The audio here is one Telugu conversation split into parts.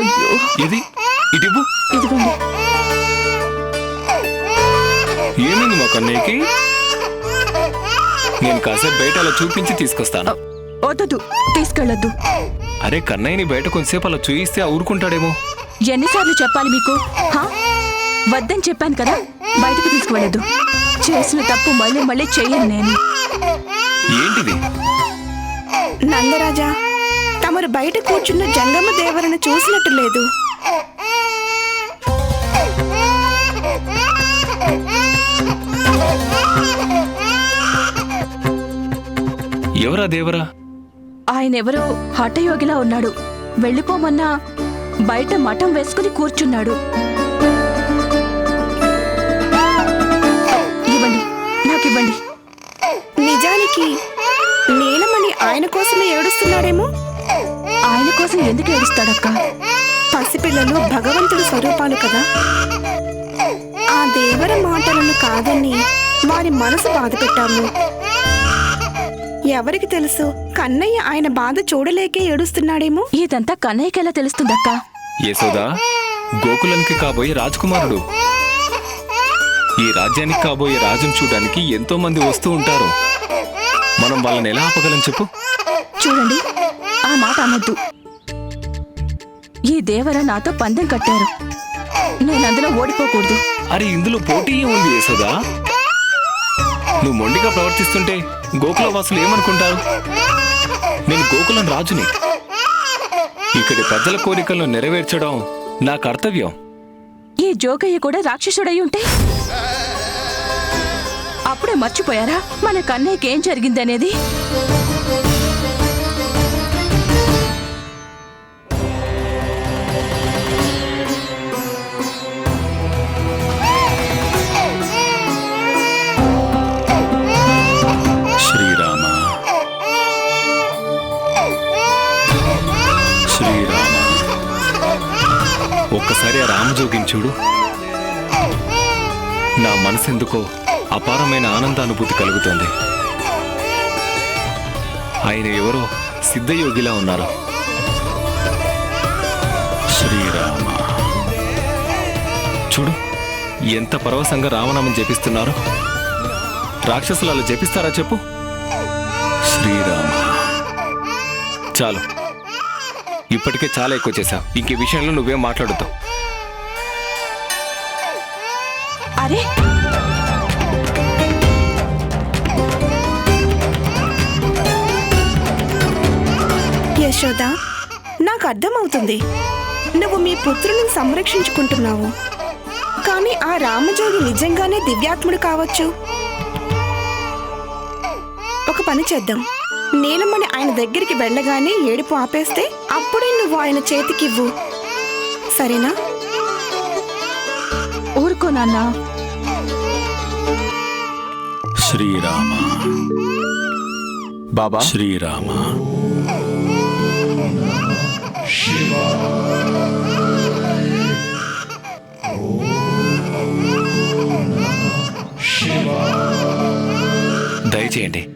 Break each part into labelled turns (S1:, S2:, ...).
S1: అయ్యో
S2: ఇది
S1: ఇదిగోండి.
S2: ఏమైంది మా కన్నయ్యకి? నేను కాసేపు బయట అలా చూపించి తీసుకొస్తాను.
S1: వద్దదు తీసుకెళ్ళొద్దు.
S2: అరే కన్నయ్యని బయట కొంతసేపు అలా చూయిస్తే ఊరుకుంటాడేమో.
S1: ఎన్నిసార్లు చెప్పాలి మీకు? వద్దని చెప్పాను కదా బయటకు తీసుకువెళ్ళదు చేసిన తప్పు మళ్ళీ మళ్ళీ చెయ్యను నేను.
S2: ఏంటిది?
S3: నందరాజా తమరు బయట కూర్చున్న జంగమ దేవరను చూసినట్టు లేదు.
S2: ఎవరా దేవరా?
S1: ఆయనెవరో హఠయోగిలా ఉన్నాడు. వెళ్ళిపోమన్నా బయట మఠం వేసుకుని కూర్చున్నాడు. ఇవ్వండి నాకివ్వండి.
S3: నిజానికి నీలమణి ఆయన కోసమే ఏడుస్తున్నాడేమో?
S1: ఆయన కోసం ఎందుకు ఏడుస్తాడక్క?
S3: పసిపిల్లలు భగవంతుడి స్వరూపాలు కదా. ఆ దేవర మాటలను కాదని వారి మనసు బాధ పెట్టాము. ఎవరికి తెలుసు? కన్నయ్య ఆయన బాధ చూడలేకే ఏడుస్తున్నాడేమో?
S1: ఇదంతా కన్నయ్యకెలా తెలుస్తుందక్క?
S2: యశోదా గోకులానికి కాబోయే రాజకుమారుడు. ఈ రాజ్యానికి కాబోయే రాజును చూడడానికి ఎంతో మంది వస్తూ ఉంటారు. మనం వాళ్ళని ఎలా ఆపగలం చెప్పు?
S1: చూడండి ఆ మాట అనొద్దు. ఈ దేవర నాతో పందెం కట్టారు. నేను అందులో ఓడిపోకూడదు.
S2: అరే ఇందులో పోటీ ఉంది యశోదా? నువ్వు మొండిగా ప్రవర్తిస్తుంటే గోకుల వాసులు ఏమనుకుంటారు? నేను గోకులం రాజుని. ఇక్కడి ప్రజల కోరికలను నెరవేర్చడం నా కర్తవ్యం.
S1: ఈ జోగయ్య కూడా రాక్షసుడై ఉంటే? అప్పుడే మర్చిపోయారా? మన కన్నయ్యకి ఏం జరిగిందనేది?
S2: ఆ రామజోగిని చూడు. నా మనసెందుకో అపారమైన ఆనందానుభూతి కలుగుతుంది. ఆయన ఎవరో సిద్ధయోగిలా ఉన్నారు. శ్రీరామ. చూడు ఎంత పరవశంగా రామనామం జపిస్తున్నారు. రాక్షసులు అలా జపిస్తారా చెప్పు. శ్రీరామ. చాలు. ఇప్పటికే చాలా ఎక్కువ చేశావు. ఇంకే విషయంలో నువ్వేం మాట్లాడద్దు.
S1: అరే.
S3: యశోద నాకు అర్థమవుతుంది. నువ్వు మీ పుత్రుని సంరక్షించుకుంటున్నావు. కానీ ఆ రామజోగి నిజంగానే దివ్యాత్ముడు కావచ్చు. ఒక పని చేద్దాం. నీలమణి ఆయన దగ్గరికి వెళ్ళగానే ఏడుపు ఆపేస్తే అప్పుడే నువ్వు ఆయన చేతికివ్వు. సరేనా?
S1: ఊరుకో నాన్నా.
S2: శ్రీరామ.
S4: బాబా?
S2: శ్రీరామ. దయచేయండి.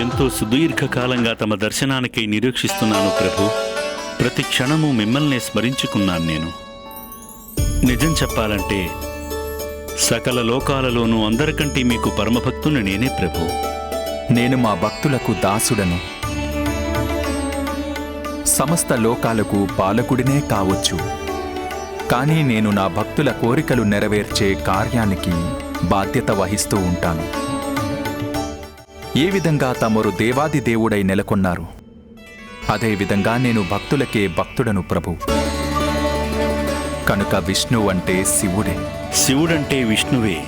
S4: ఎంతో సుదీర్ఘకాలంగా తమ దర్శనానికై నిరీక్షిస్తున్నాను ప్రభు. ప్రతి క్షణము మిమ్మల్నే స్మరించుకున్నాను నేను. నిజం చెప్పాలంటే సకల లోకాలలోనూ అందరికంటే మీకు పరమభక్తుని నేనే ప్రభు.
S5: నేను మా భక్తులకు దాసుడను. సమస్త లోకాలకు పాలకుడినే కావచ్చు. కానీ నేను నా భక్తుల కోరికలు నెరవేర్చే కార్యానికి బాధ్యత వహిస్తూ ఉంటాను. ఏ విధంగా తమరు దేవాది దేవుడై నెలకొన్నారు? అదే విధంగా నేను భక్తులకే భక్తుడను ప్రభు. కనుక విష్ణు అంటే శివుడే.
S4: శివుడంటే విష్ణువే.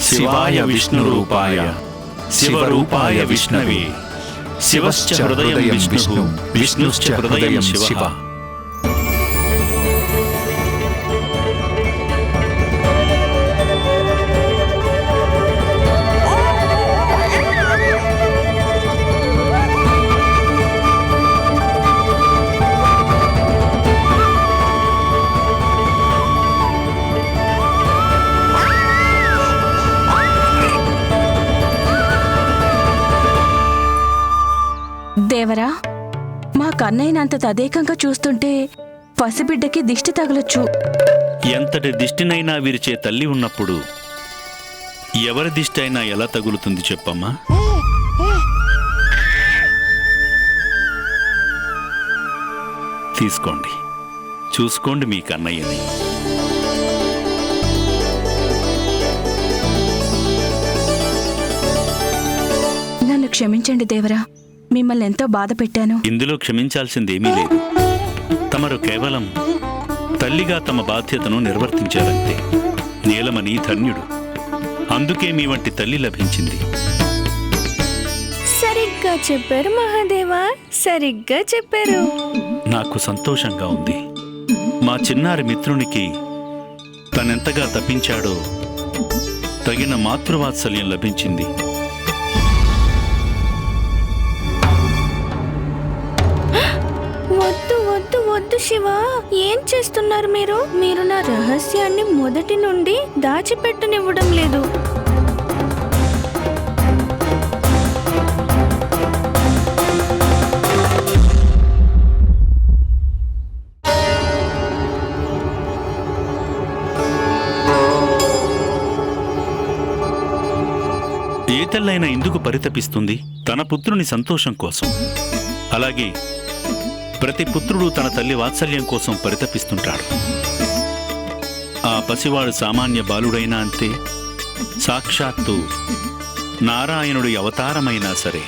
S4: శివాయ విష్ణు రూపాయ. శివరూపాయ విష్ణవే. శివశ్చ హృదయం విష్ణు. విష్ణుశ్చ హృదయం శివ.
S1: కన్నయ్యనంత తదేకంగా చూస్తుంటే పసిబిడ్డకి దిష్టి తగలొచ్చు.
S4: ఎంతటి దిష్టినైనా విరిచే తల్లి ఉన్నప్పుడు ఎవరి దిష్టి అయినా ఎలా తగులుతుంది చెప్పమ్మా? తీసుకోండి. చూసుకోండి మీ కన్నయ్యని.
S1: నన్ను క్షమించండి దేవరా. మిమ్మల్ని ఎంతో బాధ పెట్టాను.
S4: ఇందులో క్షమించాల్సిందేమీ లేదు. తమరు కేవలం తల్లిగా తమ బాధ్యతను నిర్వర్తించారంతే. నీలమణి ధన్యుడు. అందుకే మీ వంటి తల్లి లభించింది.
S3: సరిగ్గా చెప్పారు మహాదేవా సరిగ్గా చెప్పారు.
S4: నాకు సంతోషంగా ఉంది. మా చిన్నారి మిత్రునికి తనెంతగా తప్పించాడో తగిన మాతృవాత్సల్యం లభించింది.
S3: శివ ఏం చేస్తున్నారు మీరు? మీరు నా రహస్యాన్ని మొదటి నుండి దాచిపెట్టనివ్వడం లేదు.
S4: ఏ తల్లైనా ఎందుకు పరితపిస్తుంది తన పుత్రుని సంతోషం కోసం. అలాగే ప్రతి పుత్రుడు తన తల్లి వాత్సల్యం కోసం పరితపిస్తుంటాడు. ఆ పసివాడు సామాన్య బాలుడైనా అంతే సాక్షాత్తు నారాయణుడి అవతారమైనా సరే.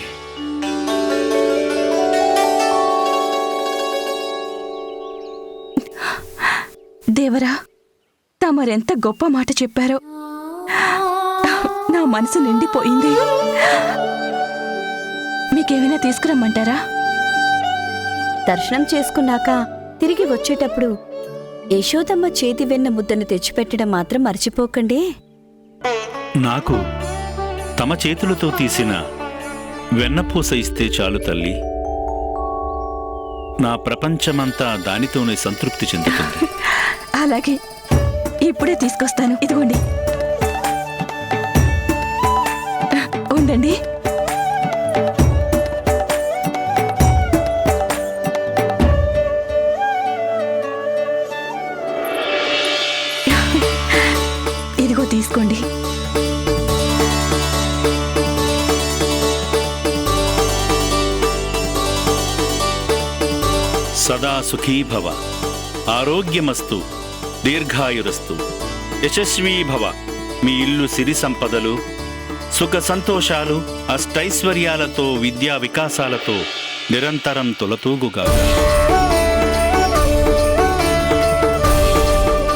S1: దేవరా తమరెంత గొప్ప మాట చెప్పారో. నా మనసు నిండిపోయింది. మీకేమైనా తీసుకురమ్మంటారా?
S6: దర్శనం చేసుకున్నాక తిరిగి వచ్చేటప్పుడు యశోదమ్మ చేతి వెన్న ముద్దను తెచ్చిపెట్టడం మాత్రం మర్చిపోకండి.
S4: నాకు తమ చేతులతో తీసిన వెన్నపూస ఇస్తే చాలు తల్లి. నా ప్రపంచమంతా దానితోనే సంతృప్తి చెందుతుంది.
S1: అలాగే ఇప్పుడే తీసుకొస్తాను. ఇదిగోండి. ఉండండి.
S4: సదా సుఖీభవ ఆరోగ్యమస్తు దీర్ఘాయురస్తు. యశస్వీభవ మీ ఇల్లు సిరి సంపదలు సుఖ సంతోషాలు అష్టైశ్వర్యాలతో విద్యా వికాసాలతో నిరంతరం తొలతూగుగా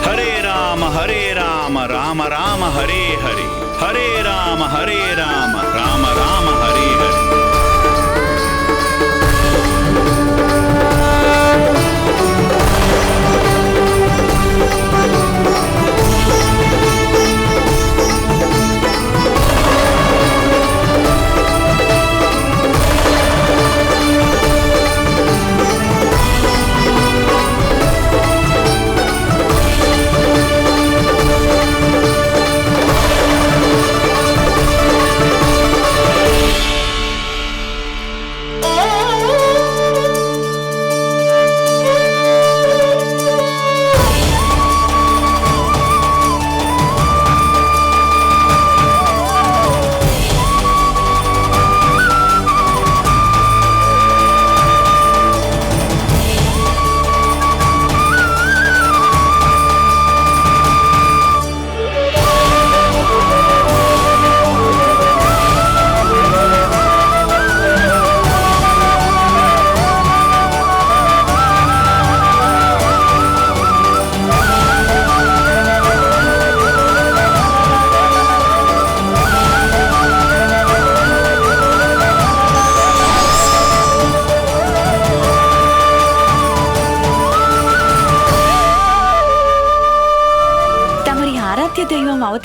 S4: హరే రామ హరే రామ రామ రామ హరే హరే. హరే రామ హరే రామ రామ రామ హరే హరే.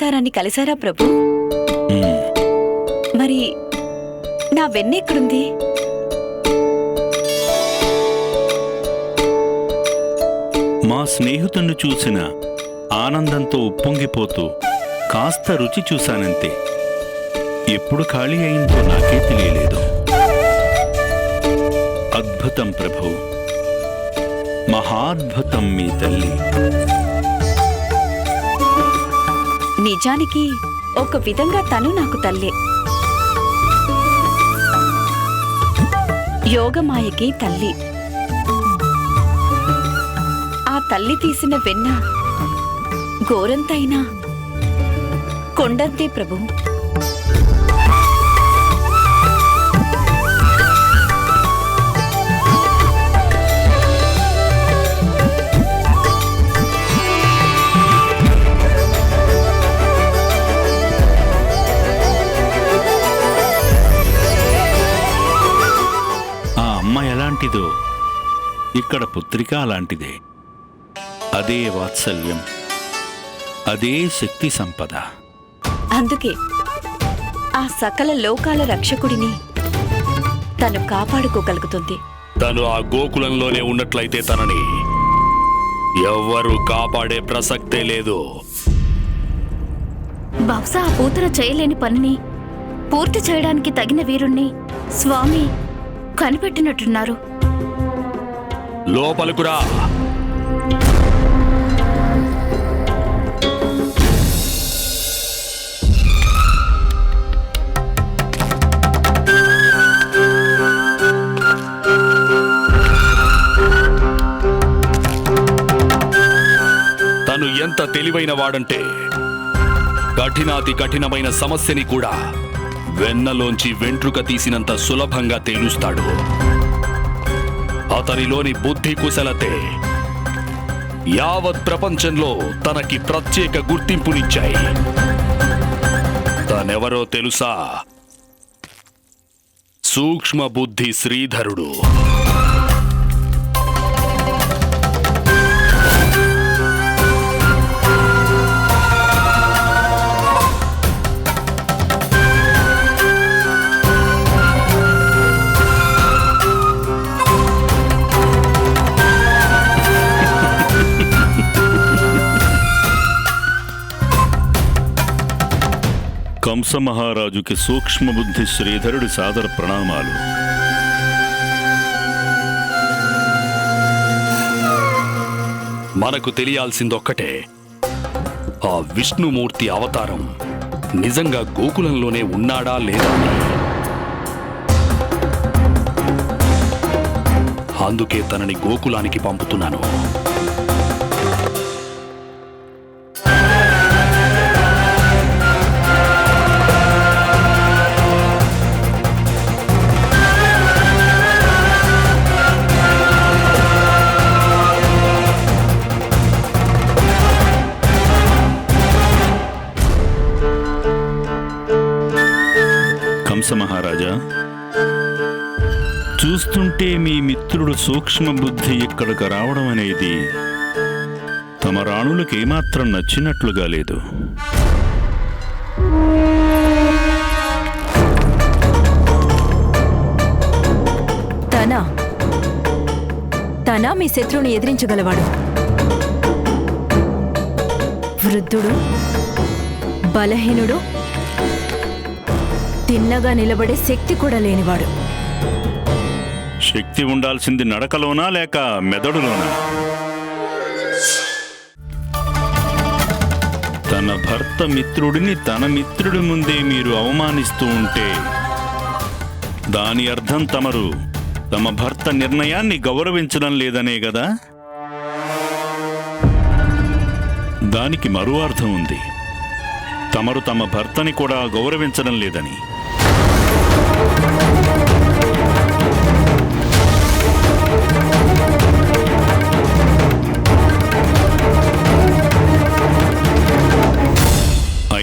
S6: దైవం అవతారాన్ని కలిసారా ప్రభు మరి నా వెన్నెక్కడుంది
S4: మా స్నేహితుణ్ణి చూసిన ఆనందంతో ఉప్పొంగిపోతూ కాస్త రుచి చూశానంతే. ఎప్పుడు ఖాళీ అయిందో నాకే తెలియలేదు. అద్భుతం ప్రభు. మహాద్భుతం మీ తల్లి.
S6: నిజానికి ఒక విధంగా తను నాకు తల్లే. యోగమాయకి తల్లి. ఆ తల్లి తీసిన వెన్న గోరంతైనా కొండంతే ప్రభు.
S4: ఎలాంటిదో. ఇక్కడ పుత్రిక అలాంటిదే. అదే వాత్సల్యం. అదే శక్తి సంపద.
S6: అందుకే ఆ సకల లోకాల రక్షకుడిని తను కాపాడుకోగలుగుతుంది.
S7: తను ఆ గోకులంలోనే ఉన్నట్లయితే తనని ఎవ్వరూ కాపాడే ప్రసక్తే లేదు.
S8: బహుశా ఆ కూతురు చేయలేని పనిని పూర్తి చేయడానికి తగిన వీరుణ్ణి స్వామి కనిపెట్టినట్టున్నారు.
S7: లోపలుకురా. తను ఎంత తెలివైన వాడంటే కఠినాతి కఠినమైన సమస్యని కూడా వెన్నలోంచి వెంట్రుక తీసినంత సులభంగా తేలుస్తాడు. అతనిలోని బుద్ధి కుశలతే యావత్ ప్రపంచంలో తనకి ప్రత్యేక గుర్తింపునిచ్చాయి. తనెవరో తెలుసా? సూక్ష్మ బుద్ధి శ్రీధరుడు.
S4: కంస మహారాజుకి సూక్ష్మబుద్ధి శ్రీధరుడి సాదర ప్రణామాలు.
S7: మనకు తెలియాల్సిందొక్కటే ఆ విష్ణుమూర్తి అవతారం నిజంగా గోకులంలోనే ఉన్నాడా లేదా అందుకే తనని గోకులానికి పంపుతున్నాను.
S4: సూక్ష్మ బుద్ధి ఇక్కడికి రావడం అనేది తమ రాణులకు ఏమాత్రం నచ్చినట్లుగా లేదు.
S1: తనా. తనా మీ శత్రువుని ఎదిరించగలవాడు. వృద్ధుడు బలహీనుడు తిన్నగా నిలబడే శక్తి కూడా లేనివాడు.
S4: శక్తి ఉండాల్సింది నడకలోనా లేక మెదడులోనా? తన భర్త మిత్రుడిని తన మిత్రుడి ముందే మీరు అవమానిస్తూ ఉంటే దాని అర్థం తమరు. తమ భర్త నిర్ణయాన్ని గౌరవించడం లేదనే కదా దానికి మరో అర్థం ఉంది. తమరు తమ భర్తని కూడా గౌరవించడం లేదని.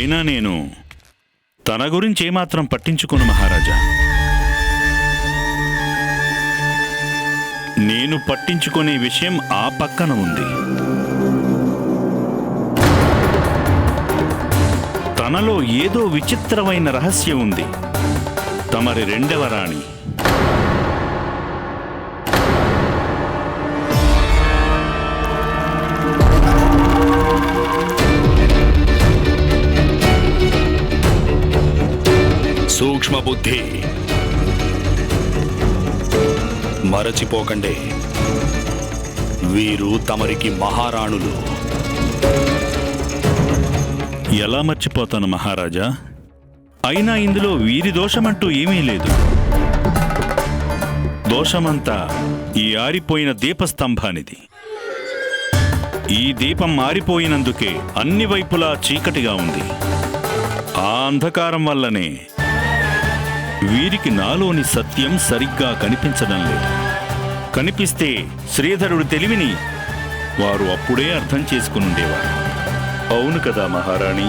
S4: అయినా నేను తన గురించి ఏమాత్రం పట్టించుకోను మహారాజా. నేను పట్టించుకునే విషయం ఆ పక్కన ఉంది. తనలో ఏదో విచిత్రమైన రహస్యం ఉంది. తమరి రెండవ రాణి
S7: సూక్ష్మబుద్ధి. మరచిపోకండి. వీరు తమరికి మహారాణులు.
S4: ఎలా మర్చిపోతాను మహారాజా? అయినా ఇందులో వీరి దోషమంటూ ఏమీ లేదు. దోషమంతా ఈ ఆరిపోయిన దీపస్తంభానిది. ఈ దీపం ఆరిపోయినందుకే అన్ని వైపులా చీకటిగా ఉంది. ఆ అంధకారం వల్లనే వీరికి నాలోని సత్యం సరిగ్గా కనిపించడం లేదు. కనిపిస్తే శ్రీధరుడు తెలివిని వారు అప్పుడే అర్థం చేసుకునుండేవారు అవును కదా మహారాణి?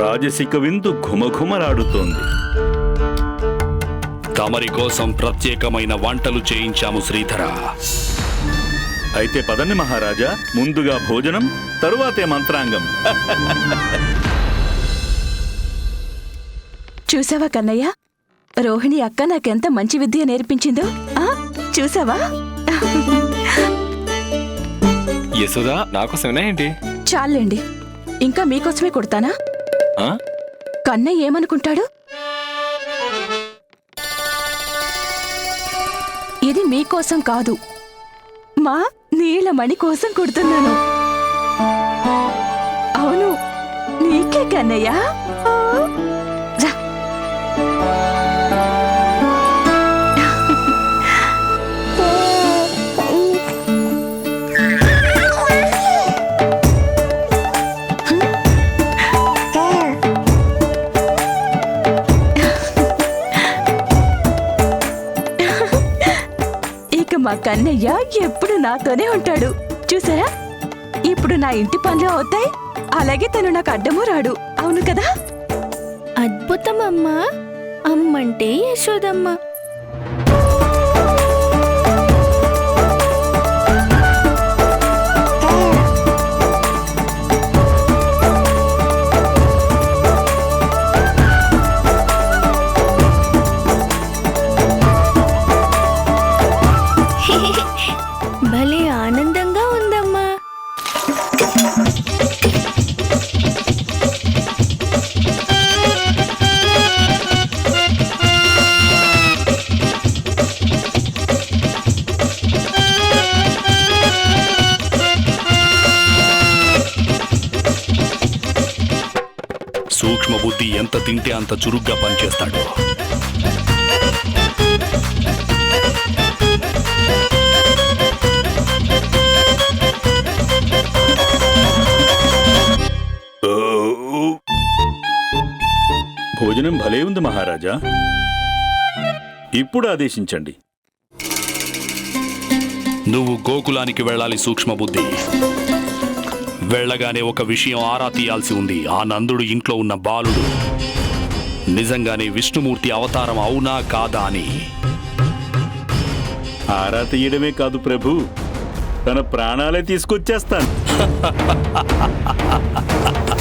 S4: రాజసిక విందు ఘుమఘుమలాడుతోంది.
S7: తమరి కోసం ప్రత్యేకమైన వంటలు చేయించాము శ్రీధర.
S4: అయితే పదండి మహారాజా ముందుగా భోజనం తరువాతే మంత్రాంగం.
S1: చూసావా కన్నయ్య? రోహిణి అక్క నాకెంత మంచి విద్య నేర్పించిందో? ఆ చూసావా?
S2: యశోదా నాకోసమేనా ఏంటి
S1: చాలండి. ఇంకా మీకోసమే కొడతానా?
S2: ఆ?
S1: కన్నయ్య ఏమనుకుంటాడు? ఇది మీకోసం కాదు. మా నీలమణి కోసం కొడుతున్నాను. అవును నీకే కన్నయ్యా? కన్నయ్య ఎప్పుడు నాతోనే ఉంటాడు. చూసారా? ఇప్పుడు నా ఇంటి పనులు అవుతాయి. అలాగే తను నాకు అడ్డము రాడు. అవును కదా?
S8: అద్భుతం అమ్మా. అమ్మంటే యశోదమ్మ.
S7: తింటే అంత చురుగ్గా పనిచేస్తాడు.
S4: భోజనం భలే ఉంది మహారాజా. ఇప్పుడు ఆదేశించండి.
S7: నువ్వు గోకులానికి వెళ్ళాలి సూక్ష్మ బుద్ధి. వెళ్ళగానే ఒక విషయం ఆరా తీయాల్సి ఉంది. ఆ నందుడు ఇంట్లో ఉన్న బాలుడు నిజంగానే విష్ణుమూర్తి అవతారం అవునా కాదా అని.
S4: ఆరా తీయడమే కాదు ప్రభు. తన ప్రాణాలే తీసుకొచ్చేస్తాను.